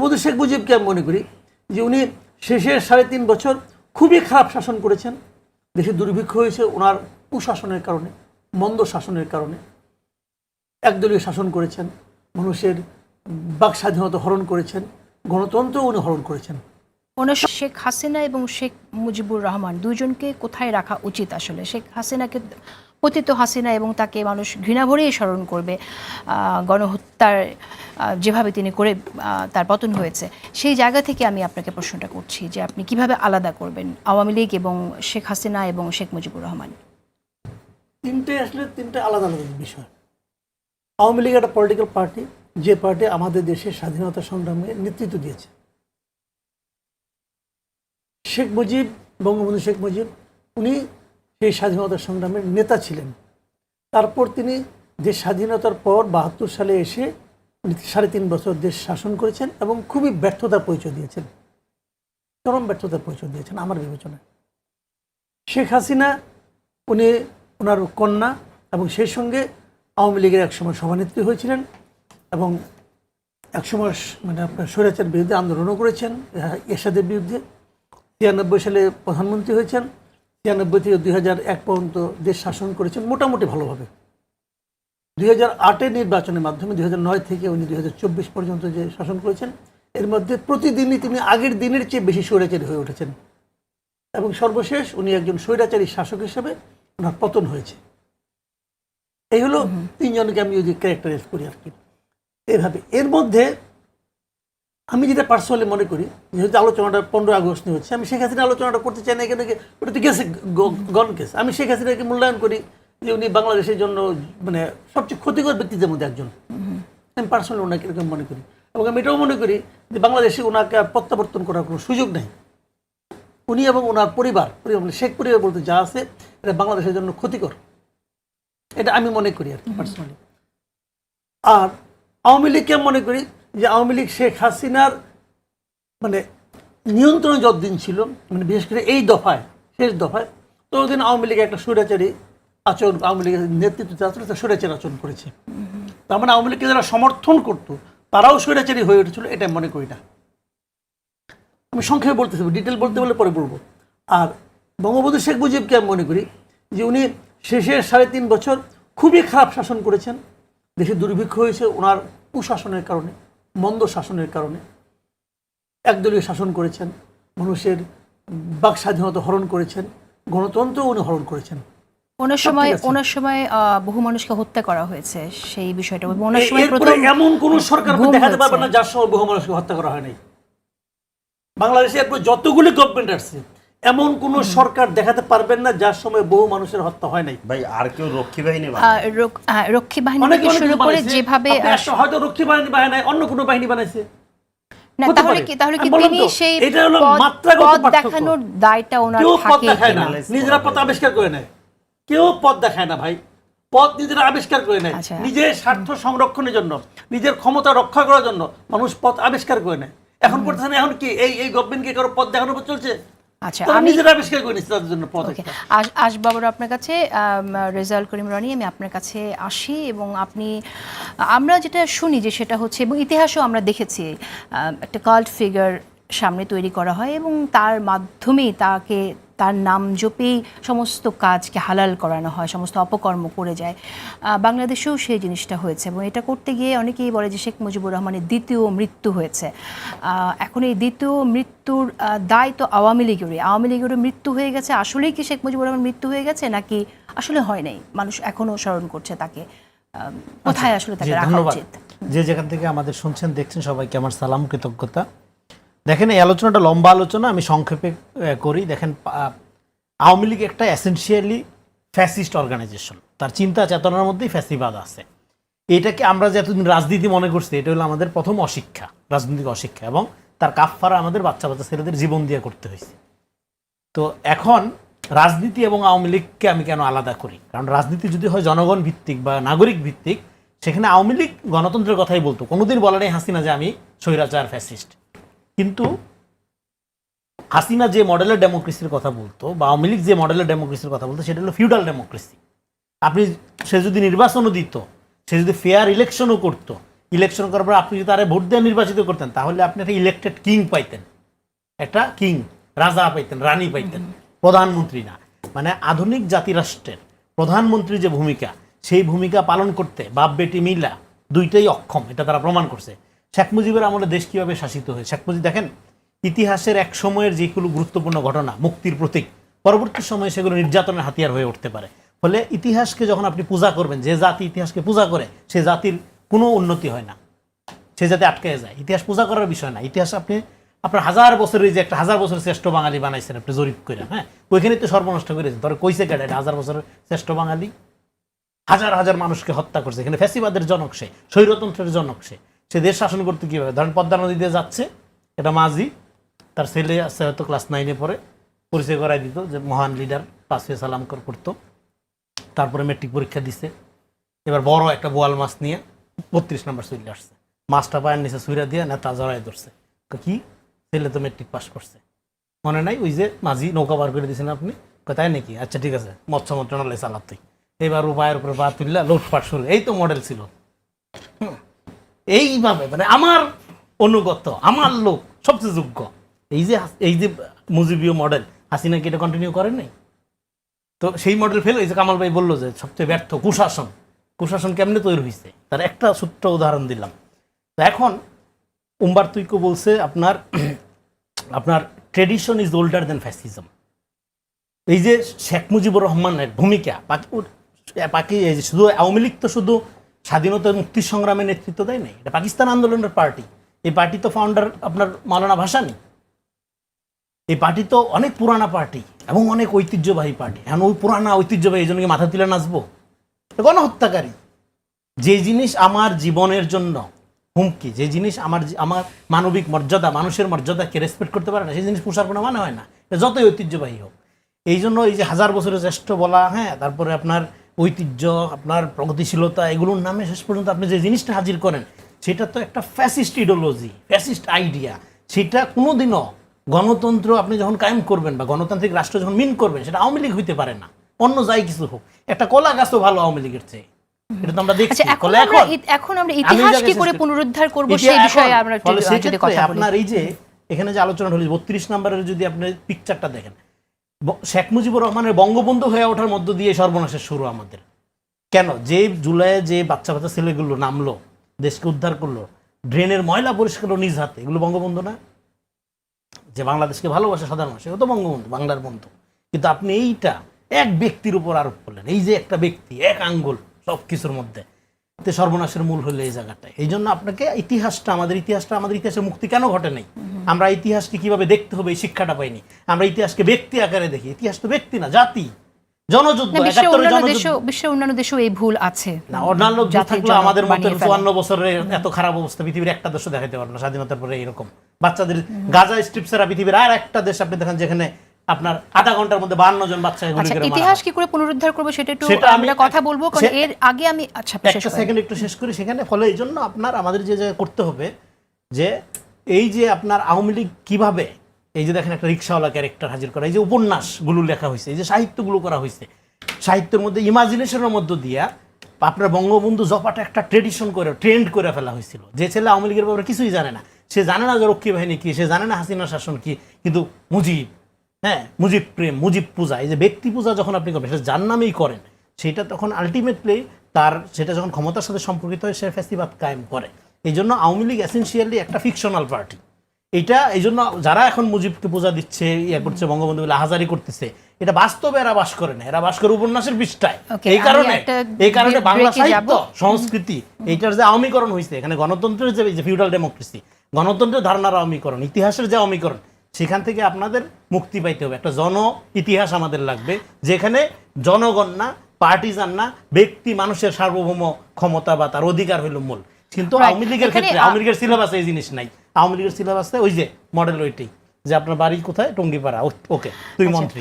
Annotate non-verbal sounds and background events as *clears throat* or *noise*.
বঙ্গবন্ধু শেখ মুজিবকে আমি মনে করি যে উনি শেষের সাড়ে তিন বছর খুবই খারাপ শাসন করেছেন। দেশে দুর্ভিক্ষ হয়েছে, ওনার কুশাসনের কারণে, মন্দ শাসনের কারণে। একদলীয় শাসন করেছেন, মানুষের বাক স্বাধীনতা হরণ করেছেন, গণতন্ত্র উনি হরণ করেছেন। ওনার শেখ হাসিনা এবং শেখ মুজিবুর রহমান দুজনকে কোথায় রাখা উচিত আসলে? শেখ হাসিনাকে পতিত হাসিনা এবং তাকে মানুষ ঘৃণা ভরেই স্মরণ করবে গণহত্যার যেভাবে তিনি করে তার পতন হয়েছে। সেই জায়গা থেকে আমি আপনাকে প্রশ্নটা করছি যে আপনি কীভাবে আলাদা করবেন, আওয়ামী লীগ এবং শেখ হাসিনা এবং শেখ মুজিবুর রহমান? তিনটে আসলে তিনটে আলাদা আলাদা বিষয়। আওয়ামী লীগ একটা পলিটিক্যাল পার্টি যে পার্টি আমাদের দেশের স্বাধীনতা সংগ্রামে নেতৃত্ব দিয়েছে। শেখ মুজিব, বঙ্গবন্ধু শেখ মুজিব, উনি সেই স্বাধীনতা সংগ্রামের নেতা ছিলেন। তারপর তিনি দেশ স্বাধীনতার পর বাহাত্তর সালে এসে সাড়ে তিন বছর দেশ শাসন করেছেন এবং খুবই ব্যর্থতার পরিচয় দিয়েছেন। চরম ব্যর্থতার পরিচয় দিয়েছেন আমার বিবেচনায়। শেখ হাসিনা, উনি ওনার কন্যা এবং সেই সঙ্গে আওয়ামী লীগের একসময় সভানেত্রী হয়েছিলেন এবং একসময় মানে আপনার স্বৈরাচার বিরুদ্ধে আন্দোলনও করেছেন এরশাদের বিরুদ্ধে। ছিয়ানব্বই সালে প্রধানমন্ত্রী হয়েছেন। ছিয়ানব্বই থেকে দুই এক পর্যন্ত দেশ শাসন করেছেন মোটামুটি ভালোভাবে। দুই হাজার আটের নির্বাচনের মাধ্যমে দুই নয় থেকে উনি দুই চব্বিশ পর্যন্ত যে শাসন করেছেন এর মধ্যে প্রতিদিনই তিনি আগের দিনের চেয়ে বেশি স্বৈরাচারী হয়ে উঠেছেন। এবং সর্বশেষ উনি একজন স্বৈরাচারী শাসক হিসেবে ওনার পতন হয়েছে। এই হলো তিনজনকে আমি যদি ক্যারেক্টারাইজ করি আর কি। এইভাবে এর মধ্যে আমি যেটা পার্সোনালি মনে করি, যেহেতু আলোচনাটা পনেরো আগস্ট নিয়ে হচ্ছে, আমি শেখ হাসিনা আলোচনাটা করতে চাই না এখানে কি- ওটা তো গেছে গন কেস আমি শেখ হাসিনাকে মূল্যায়ন করি যে উনি বাংলাদেশের জন্য মানে সবচেয়ে ক্ষতিকর ব্যক্তিদের মধ্যে একজন। আমি পার্সোনালি ওনাকে এরকম মনে করি। এবং আমি এটাও মনে করি যে বাংলাদেশে ওনাকে আর প্রত্যাবর্তন করার কোনো সুযোগ নেই। উনি এবং ওনার পরিবার পরিবার মানে শেখ পরিবার বলতে যা আছে, এটা বাংলাদেশের জন্য ক্ষতিকর। এটা আমি মনে করি আর কি পার্সোনালি আর আওয়ামী লীগকে মনে করি যে আওয়ামী লীগ শেখ হাসিনার মানে নিয়ন্ত্রণ যতদিন ছিল মানে বিশেষ করে এই দফায়, শেষ দফায়, ততদিন আওয়ামী লীগ একটা স্বৈরাচারী আচরণ, আওয়ামী লীগের নেতৃত্বে আসলে তারা স্বৈরাচারী আচরণ করেছে। তার মানে আওয়ামী লীগকে যারা সমর্থন করতো, তারাও স্বৈরাচারী হয়ে উঠেছিল এটা মনে করি না। আমি সংক্ষেপে বলতেছি ডিটেল বলতে বলে পরে বলব। আর বঙ্গবন্ধু শেখ মুজিবকে আমি মনে করি যে উনি শেষের সাড়ে তিন বছর খুবই খারাপ শাসন করেছেন, দেশে দুর্ভিক্ষ হয়েছে ওনার কুশাসনের কারণে। মন্দ শাসনের কারণে একদলীয় শাসন করেছেন মানুষের বাক স্বাধীনতা হরণ করেছেন গণতন্ত্র উনি হরণ করেছেন ওনার সময় ওনার সময় বহু মানুষকে হত্যা করা হয়েছে সেই বিষয়টা। ওনার সময় প্রথম এমন কোন সরকার দেখাতে। পারবেন না যার সময় বহু মানুষকে হত্যা করা হয় নাই বাংলাদেশে এরপর যতগুলি গভর্নমেন্ট আসছে এমন কোন সরকার দেখাতে পারবেন না যার সময় বহু মানুষের হত্যা হয় নাই। ভাই আর কেউ রক্ষী বাহিনী রক্ষী বাহিনী থেকে শুরু করে যেভাবে হয়তো রক্ষী বাহিনী বানায় অন্য কোনো বাহিনী বানাইছে। না তাহলে কি তাহলে কি তিনি সেই এটা হলো মাত্রাগত দেখানোর দায়টা ওনার থাকে না নিজেরা পথ আবিষ্কার করে নেয়। কেউ পথ দেখায় না ভাই। পথ নিজেরা আবিষ্কার করে নেয়। আচ্ছা। নিজের স্বার্থ সংরক্ষণের জন্য নিজের ক্ষমতা রক্ষা করার জন্য মানুষ পথ আবিষ্কার করে নেয়। এখন করতেছেন এখন কি এই এই গভর্নমেন্টকে কারও পথ দেখানোর উপর চলছে? আচ্ছা আমি নিজেরা আবিষ্কার করে নিচ্ছে তাদের জন্য পথ ওকে একটা। আপনার কাছে রেজাল্ট করিম রনি আমি আপনার কাছে আসি এবং আপনি আমরা যেটা শুনি যে সেটা হচ্ছে এবং ইতিহাসও আমরা দেখেছি একটা কাল্ট ফিগার সামনে তৈরি করা হয় এবং তার মাধ্যমেই তাকে তার নাম জপেই সমস্ত কাজকে হালাল করানো হয় সমস্ত অপকর্ম করে যায়। বাংলাদেশেও সেই জিনিসটা হয়েছে এবং এটা করতে গিয়ে অনেকেই বলে যে শেখ মুজিবুর রহমানের দ্বিতীয় মৃত্যু হয়েছে। এখন এই দ্বিতীয় মৃত্যুর দায় তো আওয়ামী লীগেরই। আওয়ামী লীগেরও মৃত্যু হয়ে গেছে। আসলেই কি শেখ মুজিবুর রহমান মৃত্যু হয়ে গেছে নাকি আসলে হয় নাই? মানুষ এখনও স্মরণ করছে তাকে। আহ, কোথায় আসলে তাকে রাখা উচিত? যে যেখান থেকে আমাদের শুনছেন দেখছেন সবাইকে আমার সালাম কৃতজ্ঞতা। দেখেন, এই আলোচনাটা লম্বা আলোচনা, আমি সংক্ষেপে করি। দেখেন আওয়ামী লীগ একটা এসেনশিয়ালি ফ্যাসিস্ট অর্গানাইজেশন তার চিন্তা চেতনার মধ্যেই ফ্যাসিবাদ আছে। এটাকে আমরা যে এতদিন রাজনীতি মনে করছি, এটা হলো আমাদের প্রথম অশিক্ষা, রাজনৈতিক অশিক্ষা এবং তার কাফফারা আমাদের বাচ্চা বাচ্চা ছেলেদের জীবন দিয়ে করতে হয়েছে। তো এখন রাজনীতি এবং আওয়ামী লীগকে আমি কেন আলাদা করি? কারণ রাজনীতি যদি হয় জনগণ ভিত্তিক বা নাগরিক ভিত্তিক, সেখানে আওয়ামী লীগ গণতন্ত্রের কথাই বলতো। কোনোদিন বলে নেই হাসিনা যে আমি স্বৈরাচার, ফ্যাসিস্ট। কিন্তু হাসিনা যে মডেলের ডেমোক্রেসির কথা বলতো বা আওয়ামী লীগ যে মডেলের ডেমোক্রেসির কথা বলতো, সেটা হলো ফিউডাল ডেমোক্রেসি আপনি, সে যদি নির্বাচনও দিত, সে যদি ফেয়ার ইলেকশনও করতো ইলেকশন করার পর আপনি যদি তারে ভোট দিয়ে নির্বাচিত করতেন, তাহলে আপনি একটা ইলেকটেড কিং পাইতেন। একটা কিং রাজা পাইতেন, রানী পাইতেন, প্রধানমন্ত্রী না। মানে আধুনিক জাতিরাষ্ট্রের প্রধানমন্ত্রীর যে ভূমিকা, সেই ভূমিকা পালন করতে বাপ বেটি মিলা দুইটাই অক্ষম, এটা তারা প্রমাণ করছে। শেখ মুজিবের আমলে দেশ কীভাবে শাসিত হয়ে শেখ মুজিব দেখেন, ইতিহাসের এক সময়ের যেগুলো গুরুত্বপূর্ণ ঘটনা, মুক্তির প্রতীক, পরবর্তী সময়ে সেগুলো নির্যাতনের হাতিয়ার হয়ে উঠতে পারে। ফলে ইতিহাসকে যখন আপনি পূজা করবেন, যে জাতি ইতিহাসকে পূজা করে, সে জাতির কোনো উন্নতি হয় না। সে যাতে আটকে যায়। ইতিহাস পূজা করার বিষয় না। ইতিহাস আপনি, আপনার হাজার বছরের যে একটা হাজার বছরের শ্রেষ্ঠ বাঙালি বানাইছেন আপনি, জরিপ করে হ্যাঁ? ওইখানে তো সর্বনষ্ট করেছেন ধরো কইছে কেটে হাজার বছরের শ্রেষ্ঠ বাঙালি? হাজার হাজার মানুষকে হত্যা করছে। এখানে ফ্যাসিবাদের জনক সে, স্বৈরতন্ত্রের জনক সে। সে দেশ শাসন করতে কীভাবে? ধরেন পদ্মা নদী দিয়ে যাচ্ছে, এটা মাঝি, তার ছেলে আছে হয়তো ক্লাস নাইনে পড়ে, পরিচয় করাই দিত যে মহান লিডার পাঁচে সালাম কর করতো। তারপরে মেট্রিক পরীক্ষা দিছে। এবার বড় একটা বোয়াল মাছ নিয়ে বত্রিশ নম্বর চলে আসছে। মাছটা পায়ের নিচে সুইরা দিয়ে নেতা জড়াই ধরছে। কি? ছেলে তো মেট্রিক পাস করছে। মনে নাই? ওই যে মাঝি নৌকা বার করে দিয়েছেন আপনি। তাই নাকি? আচ্ছা ঠিক আছে। মৎস্য মন্ত্রণালয় চালাতেই এবার ও পায়ের উপরে পা তুললা, লুটপাট শুরু। এই তো মডেল ছিল। এইভাবে মানে আমার অনুগত, আমার লোক সবচেয়ে যোগ্য। এই যে এই যে মুজিবীয় মডেল হাসিনা কি এটা কন্টিনিউ করেন নাই? তো সেই মডেল ফেল হয়েছে, কামাল ভাই বলল যে সবচেয়ে ব্যর্থ কুশাসন। কুশাসন কেমনে তৈরি হয়েছে তার একটা সূত্র উদাহরণ দিলাম। তো এখন উম্বার তুইকো বলছে আপনার *clears throat* আপনার tradition is older than fascism এই যে শেখ মুজিবুর রহমানের ভূমিকা এই যে শুধু আওয়ামী লীগ তো শুধু স্বাধীনতা মুক্তি সংগ্রামে নেতৃত্ব দেয় নাই। এটা পাকিস্তান আন্দোলনের পার্টি। এই পার্টি তো ফাউন্ডার আপনার মাওলানা ভাসানি। এই পার্টি তো অনেক পুরানা পার্টি এবং অনেক ঐতিহ্যবাহী পার্টি। এখন ওই পুরানা ঐতিহ্যবাহী এই জন্য মাথা তুলে নাচবো। গণহত্যাকারী। যে জিনিস আমার জীবনের জন্য হুমকি, যে জিনিস আমার আমার মানবিক মর্যাদা, মানুষের মর্যাদাকে রেসপেক্ট করতে পারে না, সেই জিনিস পোষার কোনো মানে হয় না। যতই ঐতিহ্যবাহী হোক। এই জন্য এই যে হাজার বছরের শ্রেষ্ঠ বলা হ্যাঁ তারপরে আপনার ঐতিহ্য আপনার প্রগতিশীলতা এগুলোর নামে শেষ পর্যন্ত আপনি যে জিনিসটা হাজির করেন সেটা তো একটা ফ্যাসিস্ট ইডোলজি ফ্যাসিস্ট আইডিয়া সেটা কোনোদিনও গণতন্ত্র আপনি যখন কায়েম করবেন বা গণতান্ত্রিক রাষ্ট্র যখন মিন করবেন সেটা আওয়ামী লীগ হইতে পারে না। অন্য যাই কিছু হোক। একটা কলা গাছও ভালো আওয়ামী লীগের চেয়ে। এটা তো আমরা দেখছি। আচ্ছা এখন আমরা এখন আমরা ইতিহাস কি করে পুনরুদ্ধার করব সেই বিষয়ে আমরা একটু যদি কথা বলি। আপনার এই যে এখানে যে আলোচনা হলো বত্রিশ নম্বরের যদি আপনি পিকচারটা দেখেন শেখ মুজিবুর রহমানের বঙ্গবন্ধু হয়ে ওঠার মধ্য দিয়ে সর্বনাশের শুরু আমাদের। কেন? যে জুলাইয়ে যে বাচ্চা বাচ্চা ছেলেগুলো নামলো, দেশকে উদ্ধার করল, ড্রেনের ময়লা পরিষ্কার নিজ হাতে, এগুলো বঙ্গবন্ধু না? যে বাংলাদেশকে ভালোবাসে সাধারণ মানুষ, সেও তো বঙ্গবন্ধু, বাংলার বন্ধু। কিন্তু আপনি এইটা এক ব্যক্তির উপর আরোপ করলেন। এই যে একটা ব্যক্তি, এক আঙ্গুল সব কিছুর মধ্যে। এতে সর্বনাশের মূল হলো এই জায়গাটায় এই জন্য আপনাকে ইতিহাসটা আমাদের ইতিহাসটা আমাদের ইতিহাসের মুক্তি কেন ঘটে নাই? আমরা ইতিহাসকে কীভাবে দেখতে হবে এই শিক্ষাটা পাইনি? আমরা ইতিহাসকে ব্যক্তি আকারে দেখি। ইতিহাস তো ব্যক্তি না জাতি। জনযুদ্ধ বিশ্বের অন্যান্য জনযুদ্ধ। দেশও বিশ্বের অন্যান্য দেশেও এই ভুল আছে। না অন্যান্য থাকলে আমাদের মতো চুয়ান্ন বছরের এত খারাপ অবস্থা পৃথিবীর একটা দেশও দেখাতে পারবে না স্বাধীনতার পরে এরকম। বাচ্চাদের গাজা স্ট্রিপসেরা পৃথিবীর আর একটা দেশ আপনি দেখেন যেখানে আপনার আধা ঘণ্টার মধ্যে বান্ন জন বাচ্চা আচ্ছা ইতিহাস কি করে পুনরুদ্ধার করব সেটা একটু আমরা কথা বলব কারণ এর আগে আমি আচ্ছা একটা সেকেন্ড একটু শেষ করি সেখানে ফলে এই জন্য আপনার আমাদের যে যে করতে হবে যে এই যে আপনার আওয়ামী লীগ কীভাবে এই যে দেখেন একটা রিক্সাওয়ালা ক্যারেক্টার হাজির করা এই যে উপন্যাসগুলো লেখা হয়েছে এই যে সাহিত্যগুলো করা হয়েছে সাহিত্যের মধ্যে ইমাজিনেশনের মধ্য দিয়া আপনার বঙ্গবন্ধু জপাটা একটা ট্রেডিশন করে ট্রেন্ড করে ফেলা হয়েছিল। যে ছেলে আওয়ামী লীগের ব্যাপারে কিছুই জানে না। সে জানে না যে রক্ষী বাহিনী কি সে জানে না হাসিনা শাসন কি কিন্তু মুজিব হ্যাঁ মুজিব প্রেম মুজিব পূজা এই যে ব্যক্তি পূজা যখন আপনি করবেন সেটা যার নামেই করেন সেটা তখন আলটিমেটলি তার সেটা যখন ক্ষমতার সাথে সম্পর্কিত হয় সে ফ্যাসিবাদ কায়েম করে। এই জন্য আওয়ামী লীগ এসেন্সিয়ালি একটা ফিকশনাল পার্টি এটা এই জন্য যারা এখন মুজিবকে পূজা দিচ্ছে ইয়ে করছে বঙ্গবন্ধু হাজারি করতেছে এটা বাস্তবে এরা বাস করে না এরা বাস করে উপন্যাসের পৃষ্ঠায়। এই কারণে এই কারণে বাংলা সাহিত্য সংস্কৃতি এইটার যে আওয়ামীকরণ হয়েছে এখানে গণতন্ত্রের যে ফিউডাল ডেমোক্রেসি গণতন্ত্রের ধারণার আওয়ামীকরণ ইতিহাসের যে আওয়ামীকরণ সেখান থেকে আপনাদের মুক্তি পাইতে হবে। একটা জন ইতিহাস আমাদের লাগবে যেখানে জনগণ না পার্টিজান না ব্যক্তি মানুষের সার্বভৌম ক্ষমতা বা তার অধিকার হইল মূল। কিন্তু আওয়ামী লীগের ক্ষেত্রে আওয়ামী লীগের সিলেবাসে এই জিনিস নাই। আওয়ামী লীগের সিলেবাসে ওই যে মডেল ওইটাই যে আপনার বাড়ি কোথায়? টঙ্গিপাড়া। ওকে তুই মন্ত্রী।